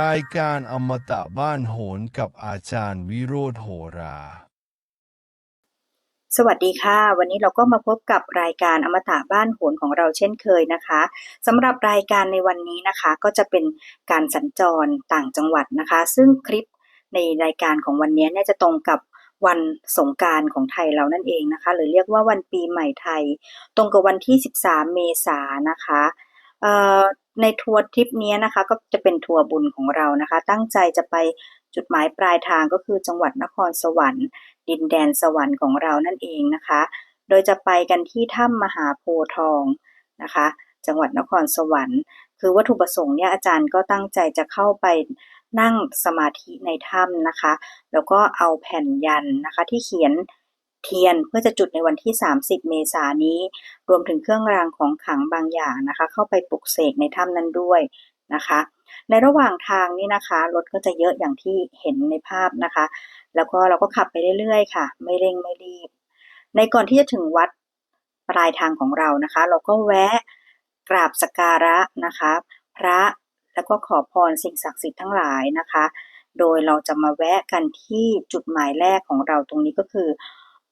รายการอมตะบ้านโหนกับอาจารย์วิโรธโหรา สวัสดีค่ะ วันนี้เราก็มาพบกับรายการอมตะบ้านโหนของเราเช่นเคยนะคะสำหรับรายการในวันนี้นะคะ ก็จะเป็นการสัญจรต่างจังหวัดนะคะ ซึ่งคลิปในรายการของวันนี้เนี่ยจะตรงกับวันสงการของไทยเรานั่นเองนะคะ หรือเรียกว่าวันปีใหม่ไทย ตรงกับวันที่ 13 เมษายนนะคะเอ่อ ในทัวร์ทริปนี้นะคะ ก็จะเป็นทัวร์บุญของเรานะคะ ตั้งใจจะไปจุดหมายปลายทางก็คือจังหวัดนครสวรรค์ ดินแดนสวรรค์ของเรานั่นเองนะคะ โดยจะไปกันที่ถ้ำมหาโพธิ์ทองนะคะ จังหวัดนครสวรรค์ คือวัตถุประสงค์เนี่ยอาจารย์ก็ตั้งใจจะเข้าไปนั่งสมาธิในถ้ำนะคะ แล้วก็เอาแผ่นยันนะคะที่เขียน เทียนเพื่อจะจุดในวันที่ 30 เมษายนนี้ รวมถึงเครื่องรางของขลังบางอย่างนะคะ เข้าไปปลุกเสกในถ้ำนั้นด้วยนะคะ ในระหว่างทางนี่นะคะ รถก็จะเยอะอย่างที่เห็นในภาพนะคะ แล้วก็เราก็ขับไปเรื่อยๆ ค่ะ ไม่เร่งไม่รีบ ในก่อนที่จะถึงวัดปลายทางของเรานะคะ เราก็แวะกราบสักการะนะคะ พระแล้วก็ขอพรสิ่งศักดิ์สิทธิ์ทั้งหลายนะคะ โดยเราจะมาแวะกันที่จุดหมายแรกของเราตรงนี้ก็คือ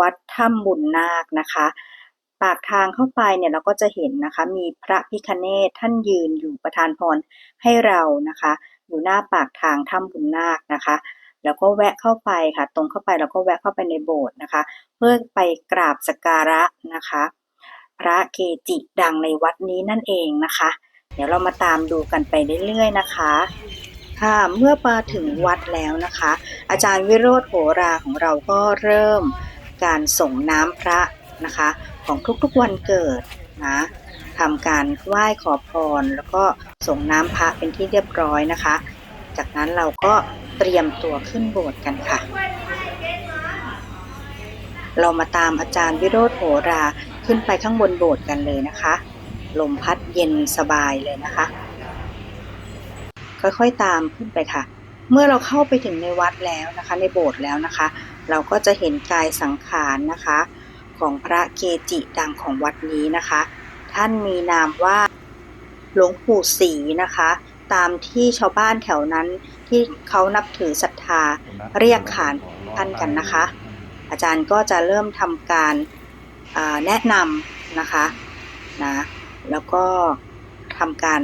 วัดถ้ำบุญนาคนะคะ ปากทางเข้าไปเนี่ยเราก็จะเห็นนะคะ มีพระพิคเนศท่านยืนอยู่ประทานพรให้เรานะคะ อยู่หน้าปากทางถ้ำบุญนาคนะคะ แล้วก็แวะเข้าไปค่ะ ตรงเข้าไปแล้วก็แวะเข้าไปในโบสถ์นะคะ เพื่อไปกราบสักการะนะคะ พระเกจิดังในวัดนี้นั่นเองนะคะ เดี๋ยวเรามาตามดูกันไปเรื่อยๆนะคะค่ะเมื่อมาถึงวัดแล้วนะคะ อาจารย์วิโรธโหราของเราก็เริ่ม การส่งน้ำพระนะคะ ของทุกๆวันเกิดนะทำการไหว้ขอพร แล้วก็ส่งน้ำพระเป็นที่เรียบร้อยนะคะ จากนั้นเราก็เตรียมตัวขึ้นโบสถ์กันค่ะ เรามาตามอาจารย์วิโรธโหราขึ้นไปข้างบนโบสถ์กันเลยนะคะ ลมพัดเย็นสบายเลยนะคะ ค่อยๆตามขึ้นไปค่ะ เมื่อเราเข้าไปถึงในวัดแล้วนะคะ ในโบสถ์แล้วนะคะ เราก็จะเห็นกายสังขารนะคะ ของพระเกจิดังของวัดนี้นะคะ ท่านมีนามว่าหลวงปู่ศรีนะคะ ตามที่ชาวบ้านแถวนั้นที่เขานับถือศรัทธาเรียกขานท่านกันนะคะ อาจารย์ก็จะเริ่มทำการแนะนำนะคะนะแล้วก็ทำการ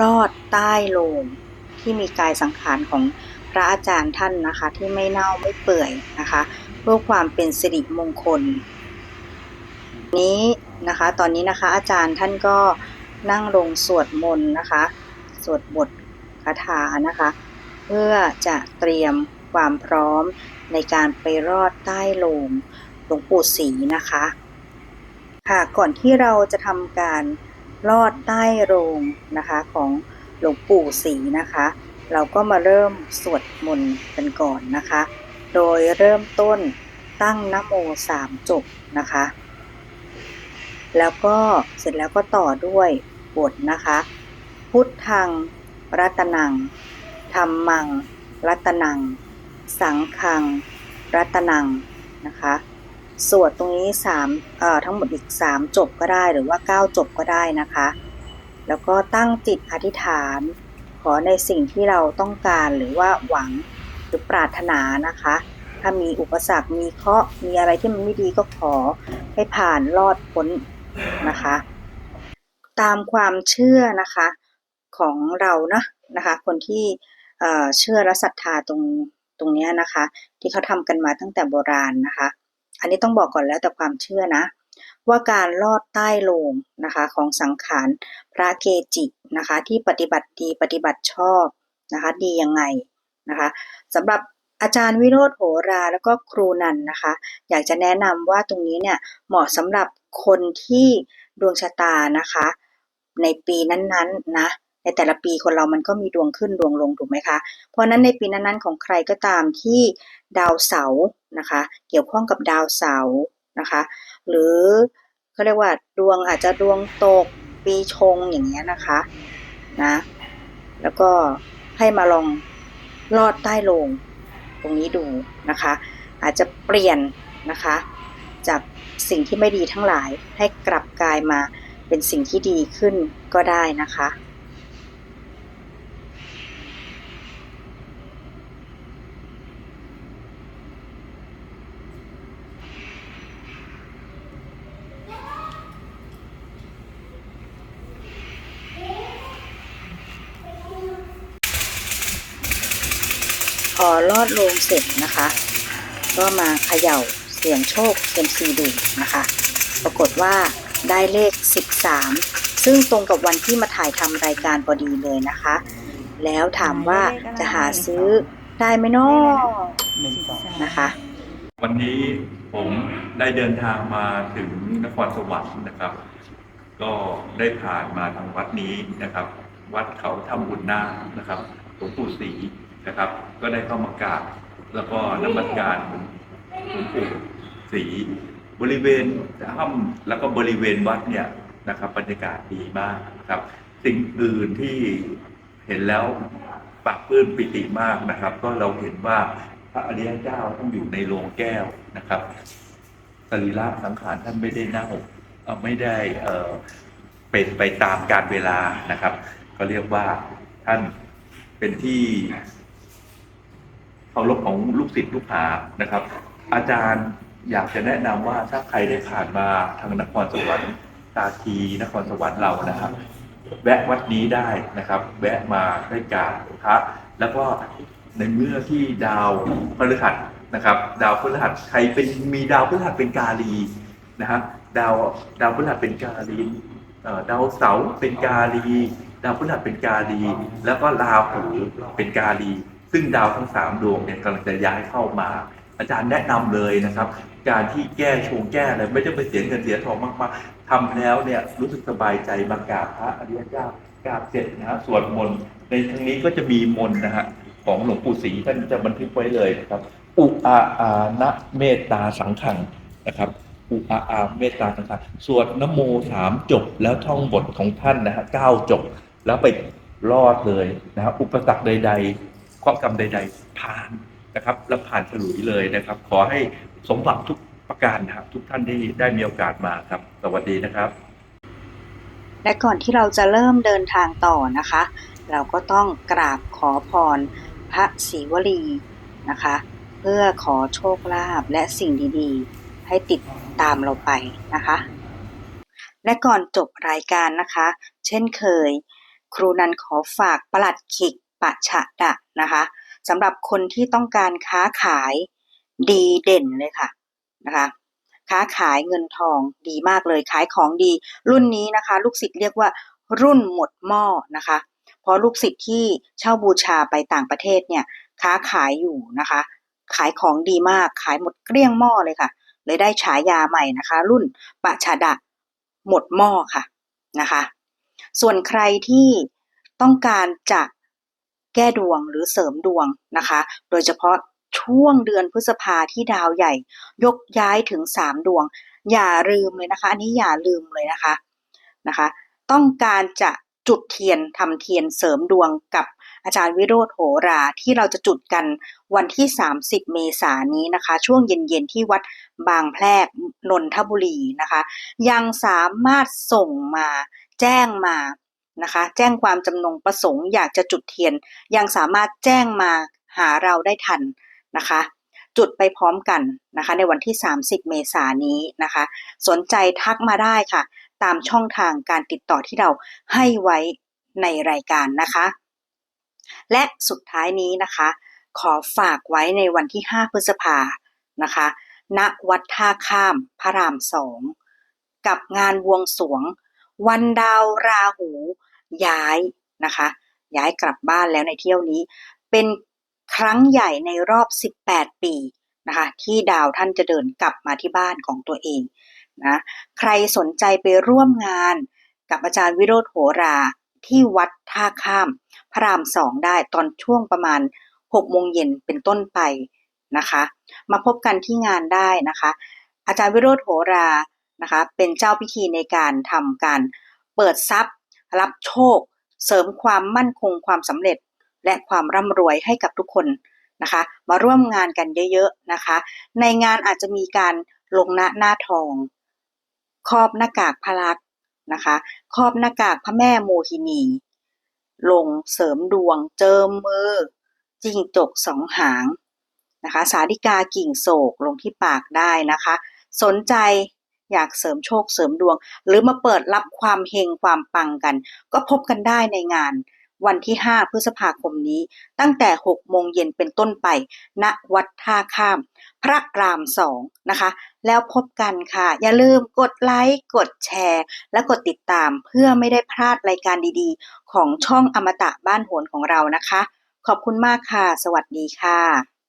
ลอดใต้โลง ที่มีกายสังขารของพระอาจารย์ท่านนะคะ ที่ไม่เน่าไม่เปื่อยนะคะ เพื่อความเป็นสิริมงคล นี้นะคะ ตอนนี้นะคะอาจารย์ท่านก็นั่งลงสวดมนต์นะคะ สวดบทคาถานะคะ เพื่อจะเตรียมความพร้อมในการไปรอดใต้โลงหลวงปู่ศรีนะคะค่ะก่อนที่เราจะทำการลอดใต้โรงนะคะของ หลวงปู่ศรีนะคะ เราก็มาเริ่มสวดมนต์กันก่อนนะคะ โดยเริ่มต้นตั้งนโมสามจบนะคะ แล้วก็เสร็จแล้วก็ต่อด้วยบทนะคะ พุทธัง รัตนังธรรมัง รัตนัง สังฆัง รัตนังนะคะสวดตรงนี้สามเอ่อทั้งหมดอีกสามจบก็ได้หรือว่าเก้าจบก็ได้นะคะ แล้วก็ตั้งจิตอธิษฐาน ขอในสิ่งที่เราต้องการหรือว่าหวังหรือปรารถนานะคะ ถ้ามีอุปสรรคมีเคราะห์มีอะไรที่มันไม่ดีก็ขอให้ผ่านรอดพ้นนะคะ ตามความเชื่อนะคะของเรานะนะคะ คนที่เชื่อและศรัทธาตรงตรงนี้นะคะ ที่เขาทำกันมาตั้งแต่โบราณนะคะ อันนี้ต้องบอกก่อนแล้วแต่ความเชื่อนะ ว่าการลอดใต้โลงนะคะของสังขารพระเกจินะคะที่ปฏิบัติดีปฏิบัติชอบนะคะดียังไงนะคะสำหรับอาจารย์วิโรธโหราแล้วก็ครูนันนะคะ อยากจะแนะนำว่าตรงนี้เนี่ยเหมาะสำหรับคนที่ดวงชะตานะคะ ในปีนั้นๆนนะในแต่ละปีคนเรามันก็มีดวงขึ้นดวงลงถูกไหมคะ เพราะฉะนั้นในปีนั้นๆของใครก็ตามที่ดาวเสาร์นะคะ เกี่ยวข้องกับดาวเสาร์นะคะ หรือ เขาเรียกว่าดวงอาจจะดวงตกปีชงอย่างเงี้ยนะคะนะ แล้วก็ให้มาลองลอดใต้โลงตรงนี้ดูนะคะ อาจจะเปลี่ยนนะคะ จากสิ่งที่ไม่ดีทั้งหลายให้กลับกลายมาเป็นสิ่งที่ดีขึ้นก็ได้นะคะ อลอดโลงเสร็จนะคะ ก็มาเขย่าเสี่ยงโชคเซยมซีดูนะคะ ปรากฏว่าได้เลข 13 ซึ่งตรงกับวันที่มาถ่ายทำรายการพอดีเลยนะคะ แล้วถามว่าจะหาซื้อได้ไหมเนาะนะคะ วันนี้ผมได้เดินทางมาถึงนครสวรรค์นะครับ ก็ได้ผ่านมาทางวัดนี้นะครับ วัดเขาทำบุญนาคนะครับหลวงปู่ศรี นะครับ ก็ได้เข้ามากราบแล้วก็นมัสการหลวงปู่ศรีบริเวณถ้ำแล้วก็บริเวณวัดเนี่ยนะครับบรรยากาศดีมากนะครับ สิ่งอื่นที่เห็นแล้วปรับปลื้มปิติมากนะครับ ก็เราเห็นว่าพระอริยเจ้าท่านอยู่ในโรงแก้วนะครับสรีระสังขารท่านไม่ได้เน่าไม่ได้เออเป็นไปตามการเวลานะครับ ก็เรียกว่าท่านเป็นที่ เคารพของลูกศิษย์ลูกหานะครับ อาจารย์อยากจะแนะนำว่าถ้าใครได้ผ่านมาทางนครสวรรค์ตาทีนครสวรรค์เรานะครับ แวะวัดนี้ได้นะครับ แวะมาได้กราบพระแล้วก็ในเมื่อที่ดาวพฤหัสนะครับ ดาวพฤหัสใครเป็นมีดาวพฤหัสเป็นกาลีนะครับดาวดาวพฤหัสเป็นกาลีดาวเสาร์เป็นกาลี ดาวพฤหัสเป็นกาลี แล้วก็ราหูเป็นกาลี ซึ่งดาวทั้งสามดวงเนี่ยกำลังจะย้ายเข้ามา อาจารย์แนะนำเลยนะครับ การที่แก้ชงแก้อะไรไม่ได้ไปเสียเงินเสียทองมากๆทำแล้วเนี่ยรู้สึกสบายใจมากราบพระอริยเจ้ากราบเสร็จนะฮะสวดมนต์ในทางนี้ก็จะมีมนต์นะฮะของหลวงปู่ศรีท่านจะบันทึกไว้เลยนะครับอุอาอานะเมตตาสังขังนะครับอุอาอาเมตตาสังขังสวดนโมสามจบแล้วท่องบทของท่านนะฮะเก้าจบแล้วไปรอดเลยนะครับอุปสรรคใด ๆ ข้อกรรมใด ๆ ผ่านนะครับแล้วผ่านฉลุยเลยนะครับ ขอให้สมหวังทุกประการนะครับทุกท่านที่ได้มีโอกาสมาครับ สวัสดีนะครับ และก่อนที่เราจะเริ่มเดินทางต่อนะคะ เราก็ต้องกราบขอพรพระศรีวลีนะคะ เพื่อขอโชคลาภและสิ่งดีๆ ให้ติดตามเราไปนะคะ และก่อนจบรายการนะคะ เช่นเคย ครูนันขอฝากประหลัดขิก ปะฉะดะนะคะสำหรับคนที่ต้องการค้าขายดีเด่นเลยค่ะนะคะค้าขายเงินทองดีมากเลยขายของดี รุ่นนี้นะคะ ลูกศิษย์เรียกว่ารุ่นหมดหม้อนะคะ เพราะลูกศิษย์ที่เช่าบูชาไปต่างประเทศเนี่ยค้าขายอยู่นะคะ ขายของดีมากขายหมดเกลี้ยงหม้อเลยค่ะ เลยได้ฉายาใหม่นะคะ รุ่นปะชาดะหมดหม้อค่ะนะคะ ส่วนใครที่ต้องการจะ แก้ดวงหรือเสริมดวงนะคะ โดยเฉพาะช่วงเดือนพฤษภาที่ดาวใหญ่ ยกย้ายถึงสามดวง อย่าลืมเลยนะคะ อันนี้อย่าลืมเลยนะคะนะคะ ต้องการจะจุดเทียนทำเทียนเสริมดวงกับอาจารย์วิโรธโหราที่เราจะจุดกันวันที่ 30 เมษายนนี้นะคะ ช่วงเย็นๆที่วัดบางแพรกนนทบุรีนะคะ ยังสามารถส่งมาแจ้งมา นะคะ แจ้งความจำนงประสงค์อยากจะจุดเทียน ยังสามารถแจ้งมาหาเราได้ทันนะคะ จุดไปพร้อมกันนะคะ ในวันที่ 30 เมษายนนี้นะคะ สนใจทักมาได้ค่ะ ตามช่องทางการติดต่อที่เราให้ไว้ในรายการนะคะ และสุดท้ายนี้นะคะ ขอฝากไว้ในวันที่ 5 พฤษภานะคะณวัดท่าข้ามพระรามสองกับงานวงสวง วันดาวราหู ย้ายนะคะ ย้ายกลับบ้านแล้วในเที่ยวนี้ เป็นครั้งใหญ่ในรอบ 18 ปีนะคะที่ดาวท่านจะเดินกลับมาที่บ้านของตัวเองนะใครสนใจไปร่วมงานกับอาจารย์วิโรธโหราที่วัดท่าข้าม พระรามสองได้ตอนช่วงประมาณ6โมงเย็นเป็นต้นไปนะคะ มาพบกันที่งานได้นะคะ อาจารย์วิโรธโหรานะคะเป็นเจ้าพิธีในการทำการเปิดทรัพย์ รับโชค เสริมความมั่นคงความสำเร็จ และความร่ำรวยให้กับทุกคนนะคะ มาร่วมงานกันเยอะๆนะคะ ในงานอาจจะมีการลงหน้าหน้าทอง ครอบหน้ากากพระลักษณ์นะคะครอบหน้ากากพระแม่โมหินี ลงเสริมดวง เจิมมือจิ้งจกสองหางนะคะ สาธิกากิ่งโศกลงที่ปากได้นะคะ สนใจ อยากเสริมโชคเสริมดวง หรือมาเปิดรับความเฮงความปังกัน ก็พบกันได้ในงาน วันที่ 5 พฤษภาคมนี้ ตั้งแต่ 6 โมงเย็นเป็นต้นไป ณวัดท่าข้าม พระรามสองนะคะ แล้วพบกันค่ะ อย่าลืมกดไลค์กดแชร์ และกดติดตามเพื่อไม่ได้พลาดรายการดีๆ ของช่องอมตะบ้านโหนของเรานะคะ ขอบคุณมากค่ะ สวัสดีค่ะ